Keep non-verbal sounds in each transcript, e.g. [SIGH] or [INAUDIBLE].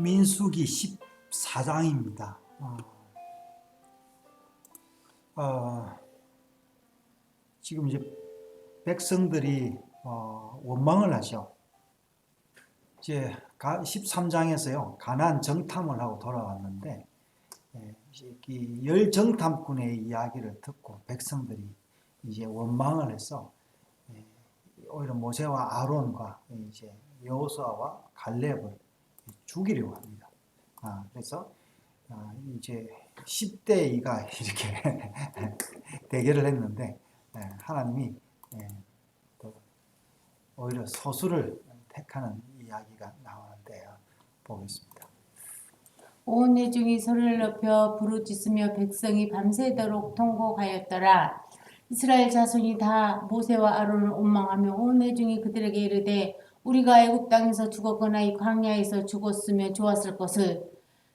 민수기 14장입니다. 어, 어, 지금 이제 백성들이 어, 원망을 하죠. 이제 13장에서요 가난 정탐을 하고 돌아왔는데 예, 이열 정탐꾼의 이야기를 듣고 백성들이 이제 원망을 해서 예, 오히려 모세와 아론과 이제 여호수아와 갈렙을 죽이려고 합니다. 아, 그래서 아, 이제 10대 2가 이렇게 [LAUGHS] 대결을 했는데 예, 하나님이 예, 또 오히려 소수를 택하는 이야기가 나오는데요. 보겠습니다. 온 회중이 소리를 높여 부르짖으며 백성이 밤새도록 통곡하였더라. 이스라엘 자손이 다 모세와 아론을 원망하며 온 회중이 그들에게 이르되 우리가 애굽 땅에서 죽었거나 이 광야에서 죽었으면 좋았을 것을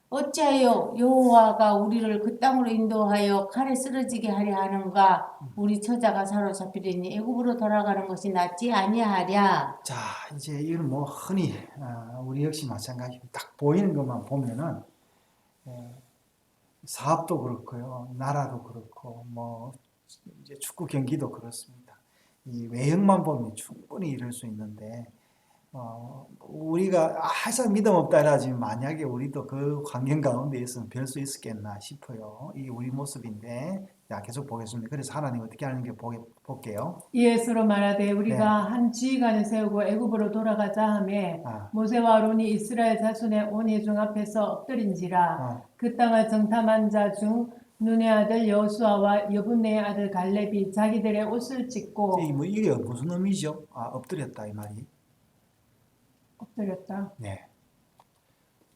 어찌하여 여호와가 우리를 그 땅으로 인도하여 칼에 쓰러지게 하려 하는가 우리 처자가 사로잡히려니 애굽으로 돌아가는 것이 낫지 아니하랴 자, 이제 이건 뭐 흔히 아, 우리 역시 마찬가지로 딱 보이는 것만 보면은 예, 사업도 그렇고요, 나라도 그렇고 뭐 이제 축구 경기도 그렇습니다. 이 외형만 보면 충분히 이럴 수 있는데 어, 우리가 아, 항상 믿음 없다 이러지 만약에 우리도 그 환경 가운데 있으면 별 수 있었겠나 싶어요. 이 우리 모습인데 자 계속 보겠습니다. 그래서 하나님 어떻게 하는 게 보게, 볼게요. 예수로 말하되 우리가 네. 한 지휘관을 세우고 애굽으로 돌아가자 하매 아, 모세와 아론이 이스라엘 자손의 온 회중 앞에서 엎드린지라 어, 그 땅을 정탐한 자 중 눈의 아들 여호수아와 여분네의 아들 갈렙이 자기들의 옷을 찢고 이 뭐 이게 무슨 의미죠? 아, 엎드렸다 이 말이. 엎드렸다. 네.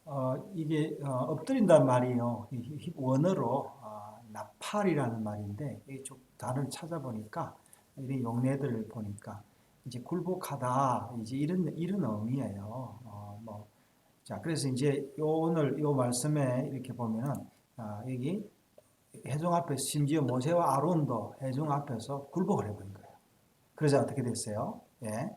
어, 이게 어, 엎드린다는 말이요. 원어로 어, 나팔이라는 말인데 이쪽 단어를 찾아보니까 이런 용례들을 보니까 이제 굴복하다 이제 이런 이런 의미예요. 어, 뭐, 자 그래서 이제 요 오늘 요 말씀에 이렇게 보면은 아, 여기 회중 앞에서 심지어 모세와 아론도 회중 앞에서 굴복을 해버린 거예요. 그러자 어떻게 됐어요? 예.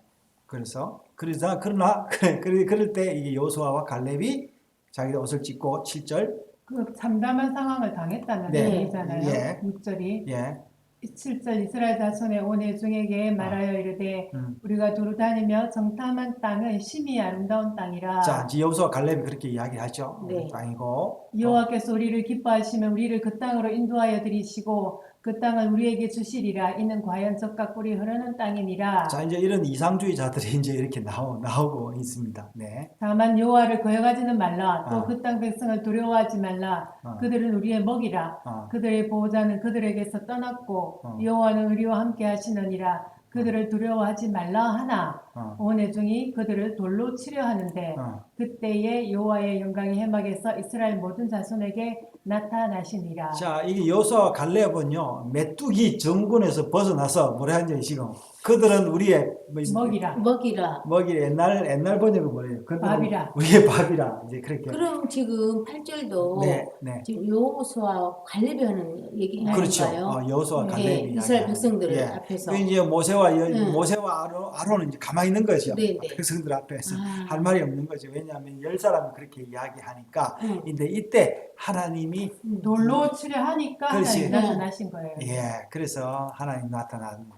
그래서 그러자 그러나 [LAUGHS] 그럴 때 이게 요수아와 갈렙이 자기 옷을 찢고 7절 그 참담한 상황을 당했다는 네. 얘기잖아요. 예. 6절이 예. 7절 이스라엘 자손의 온 회중에게 말하여 이르되 음. 우리가 두루 다니며 정탐한 땅은 심히 아름다운 땅이라 자, 이제 여호수아 갈렙이 그렇게 이야기하죠. 네. 땅이고 여호와께서 우리를 기뻐하시면 우리를 그 땅으로 인도하여 들이시고 그 땅을 우리에게 주시리라 이는 과연 젖과 꿀이 흐르는 땅이니라 자, 이제 이런 이상주의자들이 [LAUGHS] 이제 이렇게 나오, 나오고 있습니다. 네. 다만 여호와를 거역하지는 말라 아. 또 그 땅 백성을 두려워하지 말라 어, 그들은 우리의 먹이라 어, 그들의 보호자는 그들에게서 떠났고 어. 여호와는 우리와 함께 하시느니라 그들을 두려워하지 말라 하나 어, 온 회중이 그들을 돌로 치려 하는데 어. 그때에 여호와의 영광이 해막에서 이스라엘 모든 자손에게 나타나시니라 자, 이게 여호수아와 갈렙은요. 메뚜기 정군에서 벗어나서 뭐라 하는지 지금 그들은 우리의 뭐, 먹이라 먹이라 먹이 옛날 옛날 번역은 뭐예요? 밥이라. 우리의 밥이라 이제 그렇게 그럼 지금 8절도 네, 네. 지금 여호수아 갈렙이 하는 얘기인가요? 그렇죠. 어, 여호수아 네, 갈렙이 이스라엘 이야기하는. 백성들 예. 앞에서 그 이제 모세와 여, 응. 모세와 아론, 아론은 이제 가만히 있는 거죠. 네, 네. 백성들 앞에서 아. 할 말이 없는 거죠. 왜냐하면 열 사람이 그렇게 이야기하니까. 응. 근데 이때 하나님 이 돌로 치려 하니까 그렇지. 하나님 나타나신 거예요. 예, 그래서 하나님 나타났는데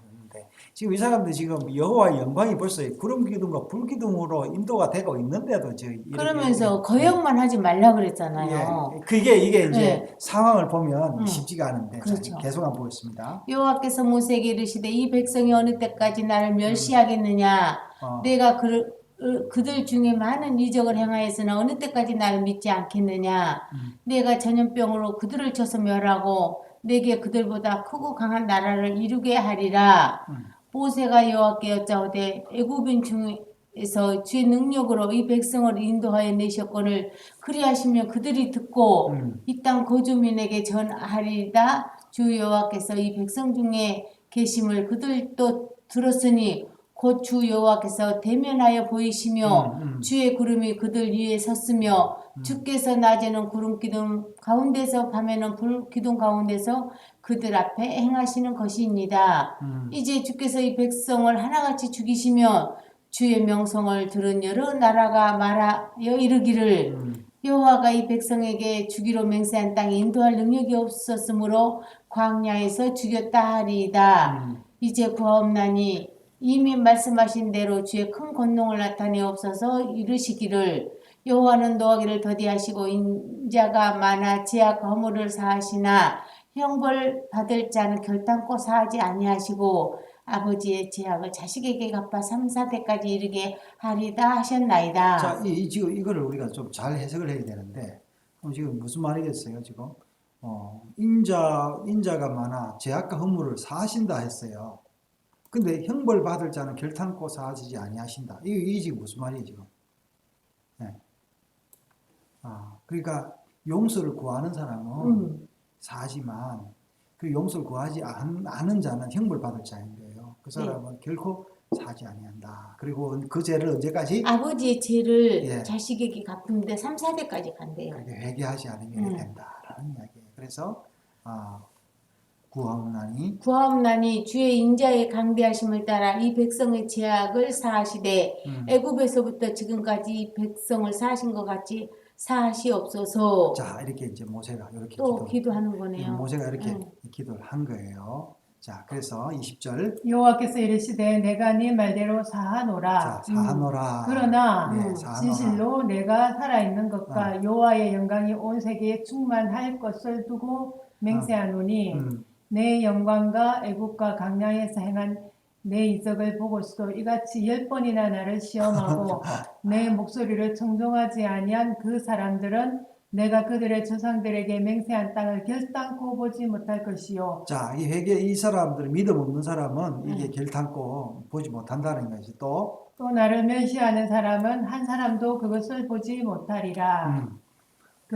지금 이 사람들 지금 여호와의 영광이 벌써 구름 기둥과 불 기둥으로 인도가 되고 있는데도 저 이렇게- 그러면서 거역만 하지 말라 그랬잖아요. 예, 그게 이게 이제 네. 상황을 보면 음. 쉽지가 않은데 자, 그렇죠. 계속 한번 보겠습니다. 여호와께서 모세에게 이르시되 이 백성이 어느 때까지 나를 멸시하겠느냐 어, 내가 그, 그들 중에 많은 이적을 행하였으나 어느 때까지 나를 믿지 않겠느냐 음. 내가 전염병으로 그들을 쳐서 멸하고 내게 그들보다 크고 강한 나라를 이루게 하리라 음. 모세가 여호와께 여짜오되 애굽인 중에서 주의 능력으로 이 백성을 인도하여 내셨거늘 그리하시면 그들이 듣고 음. 이땅 거주민에게 전하리다 주 여호와께서 이 백성 중에 계심을 그들도 들었으니 곧 주 여호와께서 대면하여 보이시며 음, 음. 주의 구름이 그들 위에 섰으며 주께서 낮에는 구름 기둥 가운데서 밤에는 불 기둥 가운데서 그들 앞에 행하시는 것이니이다. 음. 이제 주께서 이 백성을 하나같이 죽이시며 주의 명성을 들은 여러 나라가 말하여 이르기를 음. 여호와가 이 백성에게 주기로 맹세한 땅에 인도할 능력이 없었으므로 광야에서 죽였다 하리이다. 음, 이제 구하옵나니 이미 말씀하신 대로 주의 큰 권능을 나타내옵소서 이르시기를 여호와는 노하기를 더디하시고 인자가 많아 죄악 허물을 사하시나 형벌 받을 자는 결단코 사하지 아니하시고 아버지의 죄악을 자식에게 갚아 3, 4대까지 이르게 하리다 하셨나이다. 자, 이, 이 지금 이거를 우리가 좀 잘 해석을 해야 되는데 그럼 지금 무슨 말이겠어요, 지금? 어, 인자 인자가 많아 죄악과 허물을 사하신다 했어요. 근데 형벌 받을 자는 결탄코 사하지 아니하신다. 이, 이 지금 무슨 말이에요, 지금? 네. 아, 그러니까 용서를 구하는 사람은 음. 사지만 그 용서를 구하지 않, 않은 자는 형벌 받을 자인 거예요. 그 사람은 결코 사지 아니한다. 그리고 그 죄를 언제까지 아버지의 죄를 예. 자식에게 갚는데 3, 4대까지 간대요. 회개하지 않으면 음. 된다라는 이야기예요. 그래서 아, 구하옵나니 구하옵나니 주의 인자의 강대하심을 따라 이 백성의 죄악을 사하시되 음. 애굽에서부터 지금까지 이 백성을 사하신 것 같이 사하시옵소서. 자 이렇게 이제 모세가 이렇게 또 기도, 기도 하는 거네요. 모세가 이렇게 음. 기도를 한 거예요. 자 그래서 20절 여호와께서 이르시되 내가 네 말대로 사하노라 자 사하노라 그러나 네, 음, 사하노라. 진실로 내가 살아 있는 것과 어. 여호와의 영광이 온 세계에 충만할 것을 두고 맹세하노니 음, 내 영광과 애국과 강량에서 행한 내 이적을 보고서도 이같이 열 번이나 나를 시험하고 [LAUGHS] 내 목소리를 청종하지 아니한 그 사람들은 내가 그들의 조상들에게 맹세한 땅을 결단코 보지 못할 것이요. 자, 이 회개 이 사람들 믿음 없는 사람은 네. 이게 결탄코 보지 못한다는 것이 또. 또 나를 멸시하는 사람은 한 사람도 그것을 보지 못하리라. 음,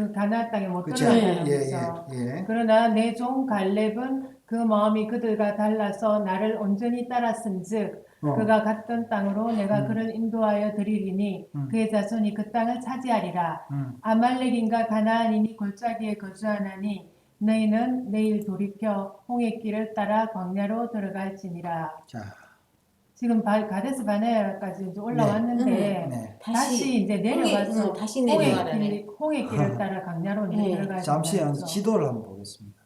그 가나안 땅에 못. 들어가는 예. 예, 예. 그러나 내 종 갈렙은 그 마음이 그들과 달라서 나를 온전히 따랐은즉 어, 그가 갔던 땅으로 내가 음. 그를 인도하여 드리리니 음. 그의 자손이 그 땅을 차지하리라 음, 아말렉인과 가나안인이 골짜기에 거주하나니 너희는 내일 돌이켜 홍해 길을 따라 광야로 들어갈지니라 자, 지금 바- 가데스 바네아까지 이제 올라왔는데 네. 다시, 이제 내려가서 홍해, 응, 다시 내려가라네. 길, 홍해 길을 따라 강야로 네. 내려가야 잠시 한 지도를 한번 보겠습니다.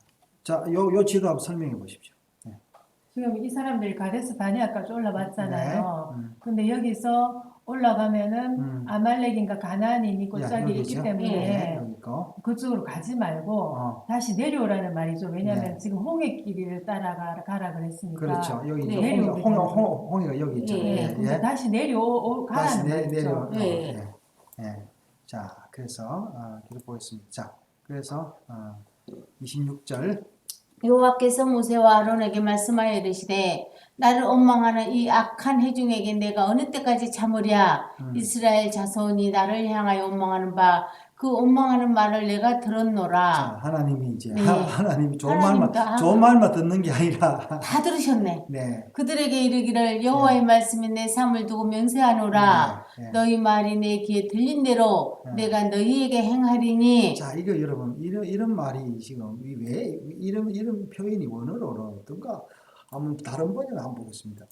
자, 요, 요 지도 한번 설명해 보십시오. 네. 지금 이 사람들이 가데스 바네아까지 올라왔잖아요. 네. 음. 근데 여기서 올라가면은 음. 아말렉인가 가나안인이 야, 골짜기에 있기? 때문에 네, 있고. 그쪽으로 가지 말고 어, 다시 내려오라는 말이죠. 왜냐하면 네. 지금 홍해길을 따라가 가라 그랬으니까. 그렇죠. 여기 네. 이제 홍, 홍, 홍, 홍이가 여기 있죠. 예, 네, 예, 근데 예. 다시 내려오 다시 가라는 내, 말이죠. 내려. 네. 예. 예. 자, 그래서 어, 계속 보겠습니다. 자, 그래서 어, 26절. 여호와께서 모세와 아론에게 말씀하여 이르시되 나를 원망하는 이 악한 회중에게 내가 어느 때까지 참으랴 음. 이스라엘 자손이 나를 향하여 원망하는 바 그 원망하는 말을 내가 들었노라 자, 하나님이 이제 네. 하, 하나님이 좋은 하나님 말만 다- 좋은 말만 듣는 게 아니라 다 들으셨네 네. 그들에게 이르기를 여호와의 말씀이 내 삶을 두고 맹세하노라 네, 네. 너희 말이 내 귀에 들린 대로 네. 내가 너희에게 행하리니 자, 이거 여러분 이런 이런 말이 지금 이왜 이런 이런 표현이 원어로는 어떤가? 한번 다른 번역 한번 보겠습니다.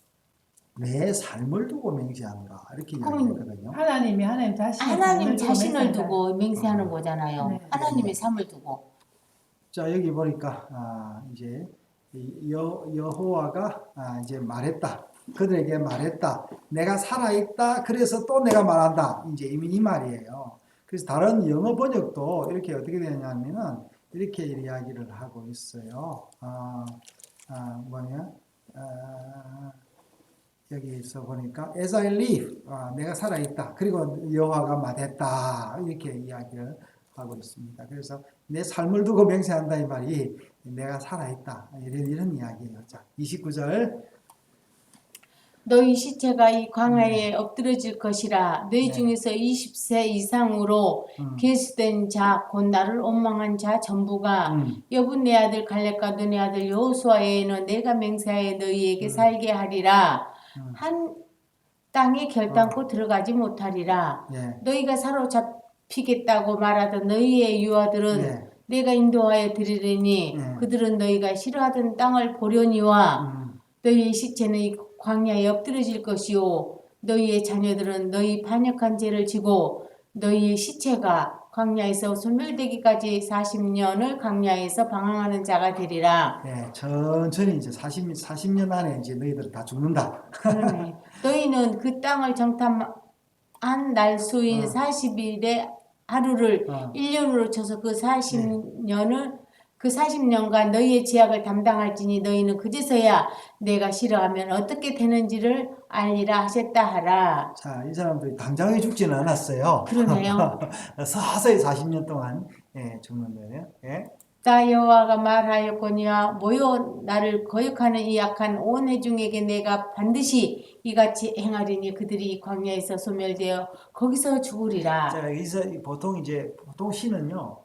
내 삶을 두고 맹세하노라 이렇게 그럼 이야기했거든요. 하나님이 하나님 자신의 하나님 자신을. 두고 맹세하는 거잖아요 네. 하나님의 삶을 두고 자, 여기 보니까 아, 이제 이 여, 여호와가 아, 이제 말했다. 그들에게 말했다. 내가 살아 있다. 그래서 또 내가 말한다. 이제 이미 이 말이에요. 그래서 다른 영어 번역도 이렇게 어떻게 되냐면은 이렇게 이야기를 하고 있어요. 아, 아 뭐냐? 아, 여기서 보니까 as I live, 아, 내가 살아 있다. 그리고 여호와가 말했다. 이렇게 이야기를 하고 있습니다. 그래서 내 삶을 두고 맹세한다 이 말이 내가 살아 있다. 이런 이런 이야기예요. 자, 29절. 너희 시체가 이 광야에 엎드려질 것이라 너희 네. 중에서 20세 이상으로 음, 계수된 자 곧 나를 원망한 자 전부가 음, 여분 내 아들 갈렙과 너네 아들 여호수아에는 내가 맹세하여 너희에게 음. 살게 하리라 음. 한 땅에 결단코 들어가지 못하리라 예. 너희가 사로잡히겠다고 말하던 너희의 유아들은 예. 내가 인도하여 드리리니 네. 그들은 너희가 싫어하던 땅을 보려니와 음, 너희의 시체는 이 광야에 엎드려질 것이요 너희의 자녀들은 너희 반역한 죄를 지고 너희의 시체가 광야에서 소멸되기까지 40년을 광야에서 방황하는 자가 되리라. 예, 천천히 이제 40, 40년 안에 이제 너희들 다 죽는다. 그러네. [LAUGHS] 너희는 그 땅을 정탐한 날 수인 어. 40일의 하루를 어. 1년으로 쳐서 그 40년을 그 40년간 너희의 제약을 담당할지니 너희는 그제서야 내가 싫어하면 어떻게 되는지를 알리라 하셨다 하라. 자, 이 사람들이 당장에 죽지는 않았어요. 그러네요. [LAUGHS] 서서히 40년 동안 예, 죽는 거예요. 예. 나 여호와가 말하였거니와 모여 나를 거역하는 이 악한 온 회중에게 내가 반드시 이같이 행하리니 그들이 광야에서 소멸되어 거기서 죽으리라. 자, 여기서 보통 이제 보통 신은요.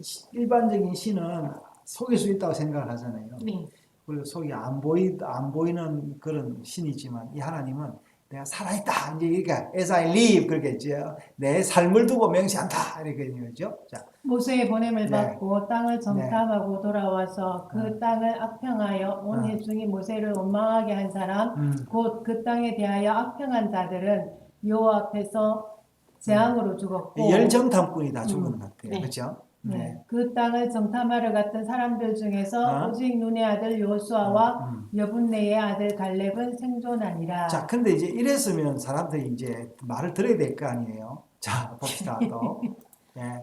시- 일반적인 신은 속일 수 있다고 생각을 하잖아요. 네. 그리고 속이 안 보이 안 보이는 그런 신이지만 이 하나님은 내가 살아있다. 이제 그러니까 as I live 그러겠죠. 내 삶을 두고 명시한다 이렇게 되죠. 자, 모세의 보냄을 네. 받고 땅을 정탐하고 돌아와서 그 음. 땅을 악평하여 온 음. 회중이 모세를 원망하게 한 사람 음, 곧그 땅에 대하여 악평한 자들은 여호와 앞에서 재앙으로 죽었고 열 정탐꾼이 다 죽은 음. 것 같아요. 네. 그렇죠? 네, 그 땅을 정탐하러 갔던 사람들 중에서 어? 오직 눈의 아들 요수아와 음. 여분네의 아들 갈렙은 생존하니라. 자, 근데 이제 이랬으면 사람들이 이제 말을 들어야 될 거 아니에요. 자, 봅시다 또. [LAUGHS] 예.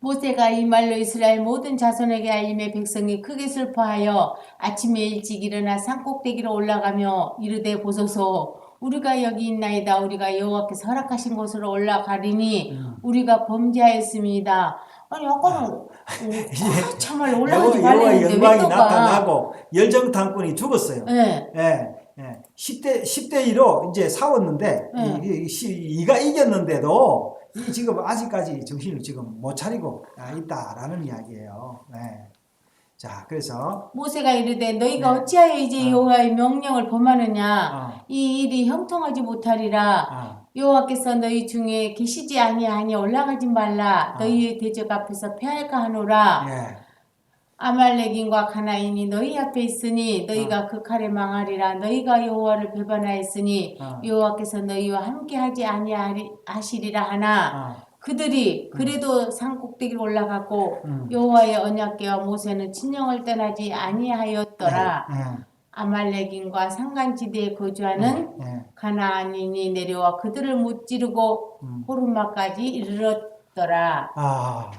모세가 이 말로 이스라엘 모든 자손에게 알림해 백성이 크게 슬퍼하여 아침에 일찍 일어나 산꼭대기로 올라가며 이르되 보소서 우리가 여기 있나이다 우리가 여호와께서 허락하신 곳으로 올라가리니 음. 우리가 범죄하였습니다. 아니 아까는 어, 이제 참말로 올라가지 여호와 말랬는데 가? 나타나고 열정탐꾼이 죽었어요. 예. 예, 예. 10대, 10대 2로 이제 싸웠는데, 네. 이, 이, 시- 이가 이겼는데도, 이 지금 아직까지 정신을 지금 못 차리고 아, 있다라는 이야기예요. 예. 자, 그래서, 모세가 이르되 너희가 네. 어찌하여 이제 아. 여호와의 명령을 범하느냐 어, 이 일이 형통하지 못하리라 어, 여호와께서 너희 중에 계시지 아니하니 올라가지 말라. 아. 너희의 대적 앞에서 패할까 하노라. 예. 아말렉인과 가나인이 너희 앞에 있으니 너희가 그 칼에 망하리라. 너희가 여호와를 배반하였으니 어, 여호와께서 너희와 함께하지 아니하시리라 하나. 어, 그들이 그래도 산 꼭대기로 올라가고 음. 여호와의 언약궤와 모세는 친정을 떠나지 아니하였더라. 예, 아말렉인과 산간지대에 거주하는 예, 가나안인이 내려와 그들을 무찌르고 음. 호르마까지 이르렀더라. 아,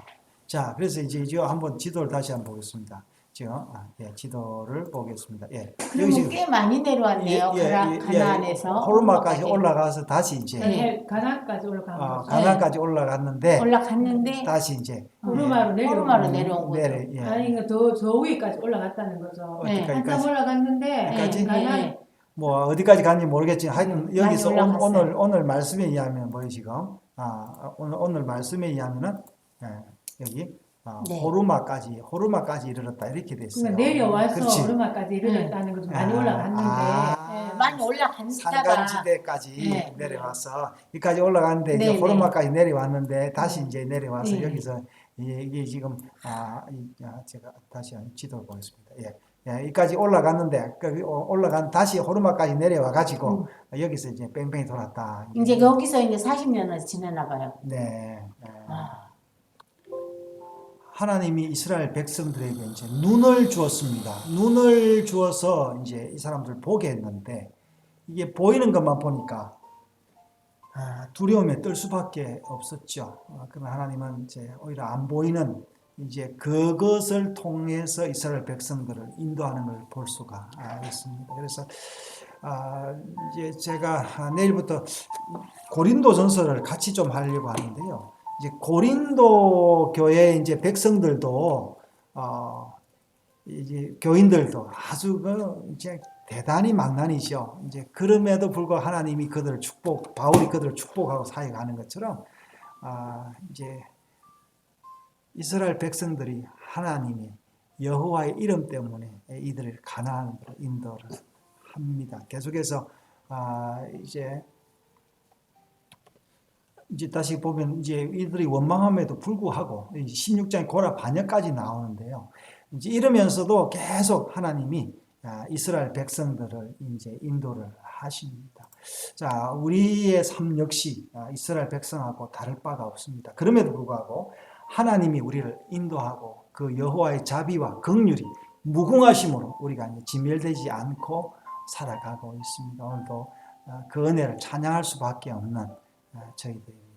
자, 그래서 이제 이제 한번 지도를 다시 한번 보겠습니다. 지금, 아, 예, 지도를 보겠습니다. 예. 그러면 꽤 많이 내려왔네요. 예, 예, 가나, 예, 가나안에서 호르마까지 올라가서 다시 이제, 네. 가나까지 올라간 어, 거죠. 가나까지 올라갔는데, 올라갔는데 다시 이제, 호르마로 내려온 호르마로 거죠. 내려온 거죠. 내려, 예. 아니 이거 더, 저 위까지 올라갔다는 거죠. 네. 어디까지까지? 한참 올라갔는데 여기까지? 가나 네, 네. 뭐 어디까지 갔는지 모르겠지만 하여튼 여기서 온- 올라갔어요. 오늘 오늘 말씀에 의하면 뭐예요 지금 아 오늘 오늘 말씀에 의하면은 예, 여기 아, 네. 호르마까지 호르마까지 이르렀다 이렇게 됐어요. 그러니까 내려와서 그렇지. 오르막까지 이르렀다는 거죠. 많이 아, 올라갔는데 아, 네, 많이 올라갔다가 산간지대까지 네. 내려와서 여기까지 올라갔는데 이제 네, 네. 호르마까지 내려왔는데 다시 이제 내려와서 네. 여기서 이게, 지금 아, 이, 아, 제가 다시 한 지도를 보겠습니다. 예. 예, 여기까지 올라갔는데 그 어, 올라간 다시 호르마까지 내려와 가지고 여기서 이제 뺑뺑이 돌았다. 음. 이제 여기서 이제 40년을 지내나 봐요. 네. 네. 아, 하나님이 이스라엘 백성들에게 이제 눈을 주었습니다. 눈을 주어서 이제 이 사람들 보게 했는데 이게 보이는 것만 보니까 아, 두려움에 떨 수밖에 없었죠. 아, 그러나 하나님은 이제 오히려 안 보이는 이제 그것을 통해서 이스라엘 백성들을 인도하는 걸 볼 수가 아, 있습니다. 그래서 아, 이제 제가 아, 내일부터 고린도 전서를 같이 좀 하려고 하는데요. 이제 고린도 교회 이제 백성들도 어 이제 교인들도 아주 그 이제 대단히 망난이죠. 이제 그럼에도 불구하고 하나님이 그들을 축복, 바울이 그들을 축복하고 사역하는 것처럼 아 이제 이스라엘 백성들이 하나님이 여호와의 이름 때문에 이들을 가나안으로 인도를 합니다. 계속해서 아 이제 이제 다시 보면 이제 이들이 원망함에도 불구하고 16장 고라 반역까지 나오는데요. 이제 이러면서도 계속 하나님이 아, 이스라엘 백성들을 이제 인도를 하십니다. 자, 우리의 삶 역시 아, 이스라엘 백성하고 다를 바가 없습니다. 그럼에도 불구하고 하나님이 우리를 인도하고 그 여호와의 자비와 긍휼이 무궁하심으로 우리가 진멸되지 않고 살아가고 있습니다. 오늘도 아, 그 은혜를 찬양할 수밖에 없는 아, 저희들입니다.